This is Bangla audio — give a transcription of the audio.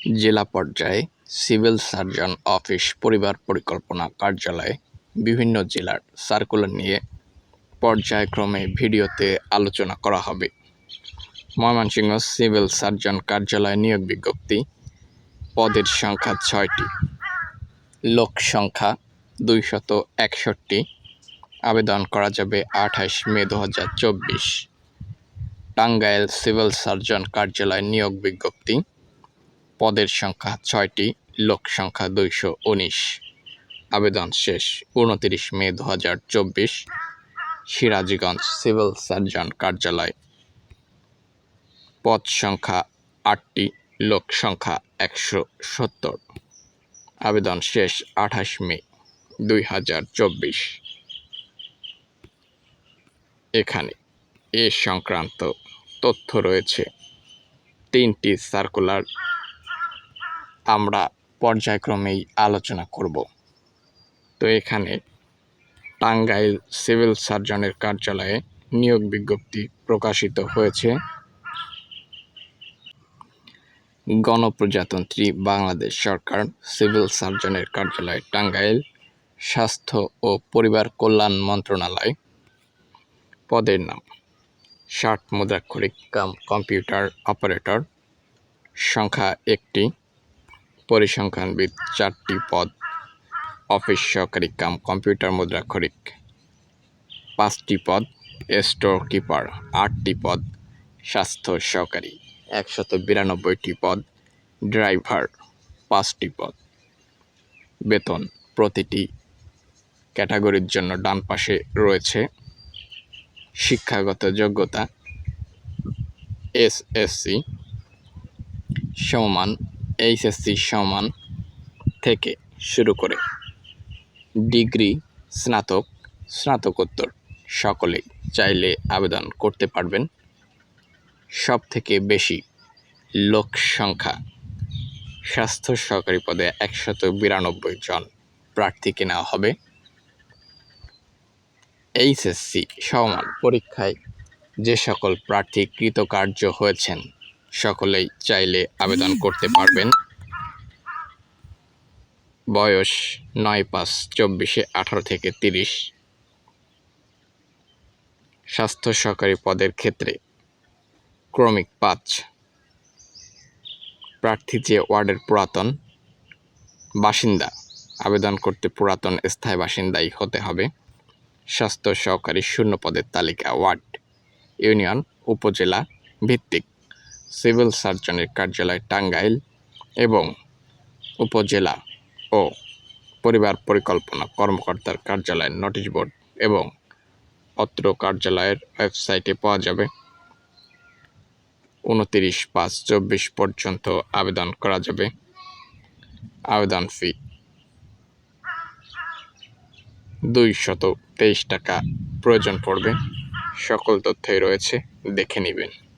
জেলা পর্যায়ে সিভিল সার্জন অফিস, পরিবার পরিকল্পনা কার্যালয়ে, বিভিন্ন জেলার সার্কুলার নিয়ে পর্যায়ক্রমে ভিডিওতে আলোচনা করা হবে। ময়মনসিংহ সিভিল সার্জন কার্যালয় নিয়োগ বিজ্ঞপ্তি, পদের সংখ্যা ছয়টি। লোক সংখ্যা দুইশত একষট্টি। আবেদন করা যাবে আঠাশ মে দু হাজার চব্বিশ। টাঙ্গাইল সিভিল সার্জন কার্যালয় নিয়োগ বিজ্ঞপ্তি। পদের সংখ্যা ছয়টি, লোক সংখ্যা দুইশো উনিশ। আবেদন শেষ, উনতিরিশ মে দু হাজার চব্বিশ, সিরাজগঞ্জ সিভিল সার্জন কার্যালয়। পদ সংখ্যা আটটি, লোক সংখ্যা একশো সত্তর। আবেদন শেষ, আঠাশ মে দুই হাজার চব্বিশ। এখানে এ সংক্রান্ত তথ্য রয়েছে। তিনটি সার্কুলার আমরা পর্যায়ক্রমেই আলোচনা করব। তো এখানে টাঙ্গাইল সিভিল সার্জনের কার্যালয়ে নিয়োগ বিজ্ঞপ্তি প্রকাশিত হয়েছে। গণপ্রজাতন্ত্রী বাংলাদেশ সরকার সিভিল সার্জনের কার্যালয়, টাঙ্গাইল স্বাস্থ্য ও পরিবার কল্যাণ মন্ত্রণালয়। পদের নাম, ষাট মুদ্রাক্ষরিক কাম, কম্পিউটার অপারেটর। সংখ্যা একটি পরিসংখ্যানবিদ, চারটি পদ, অফিস সহকারী কাম, কম্পিউটার মুদ্রাক্ষরিক। পাঁচটি পদ স্টোর কিপার আটটি পদ, স্বাস্থ্য সহকারী। একশত বিরানব্বইটি পদ, ড্রাইভার। পাঁচটি পদ, বেতন। প্রতিটি ক্যাটাগরির জন্য ডান পাশে রয়েছে শিক্ষাগত যোগ্যতা, এসএসসি সমান এইচএসসি সমান থেকে শুরু করে ডিগ্রি, স্নাতক, স্নাতকোত্তর সকলেই চাইলে আবেদন করতে পারবেন। সব থেকে বেশি লোক সংখ্যা স্বাস্থ্য সহকারী পদে একশত বিরানব্বই জন প্রার্থীকে নেওয়া হবে। এইচএসসি সমান পরীক্ষায় যে সকল প্রার্থী কৃতকার্য হয়েছেন সকলেই চাইলে আবেদন করতে পারবেন। বয়স নয় পাঁচ, চব্বিশে আঠারো থেকে তিরিশ। স্বাস্থ্য সহকারী পদের ক্ষেত্রে ক্রমিক পাঁচ। প্রার্থী যে ওয়ার্ডের পুরাতন, বাসিন্দা, আবেদন করতে পুরাতন স্থায়ী বাসিন্দাই হতে হবে। স্বাস্থ্য সহকারী শূন্য পদের তালিকা ওয়ার্ড, ইউনিয়ন, উপজেলা ভিত্তিক। সিভিল সার্জনের কার্যালয় টাঙ্গাইল এবং উপজেলা ও পরিবার পরিকল্পনা কর্মকর্তার কার্যালয়ের নোটিশ বোর্ড এবং অত্র কার্যালয়ের ওয়েবসাইটে পাওয়া যাবে। উনতিরিশ পাঁচ চব্বিশ পর্যন্ত আবেদন করা যাবে। আবেদন ফি দুই শত তেইশ টাকা। প্রয়োজন পড়বে। সকল তথ্যই রয়েছে, দেখে নেবেন।